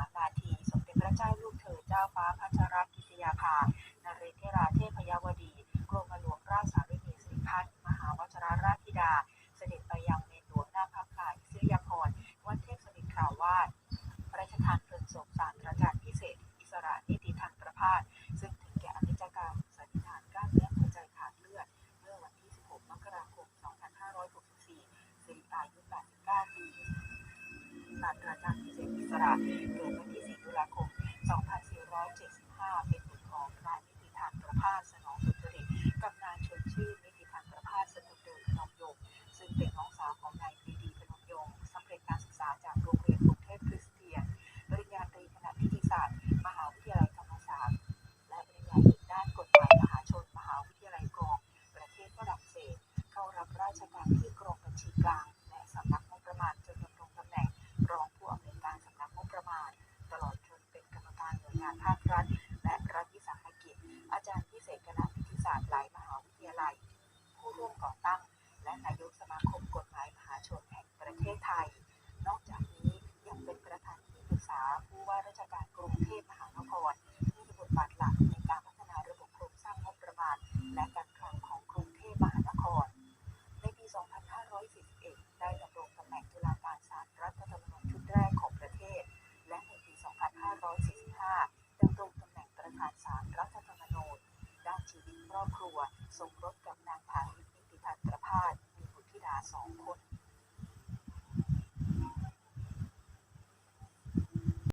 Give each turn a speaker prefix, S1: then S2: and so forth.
S1: 13 นาที สมเด็จพระเจ้าลูกเธอเจ้าฟ้าพัชรกิติยาภา สระเกิดวันที่ 4 ตุลาคม 2475 เป็น งานภาครัฐ และรัฐวิสาหกิจ อาจารย์พิเศษคณะนิติศาสตร์หลายมหาวิทยาลัย ผู้ร่วมก่อตั้ง และนายกสมาคมกฎหมายมหาชนแห่งประเทศไทย นอกจากนี้ยังเป็นประธานที่ปรึกษาผู้ว่าราชการกรุงเทพมหานครที่มีบทบาทหลักในการพัฒนาระบบโครงสร้างงบประมาณ และการคลังของกรุงเทพมหานคร ในปี 2541 ได้ดำ ครอบครัวสมรสกับนางผาหิตนิติพันประพาสมีบุตรธิดาสองคน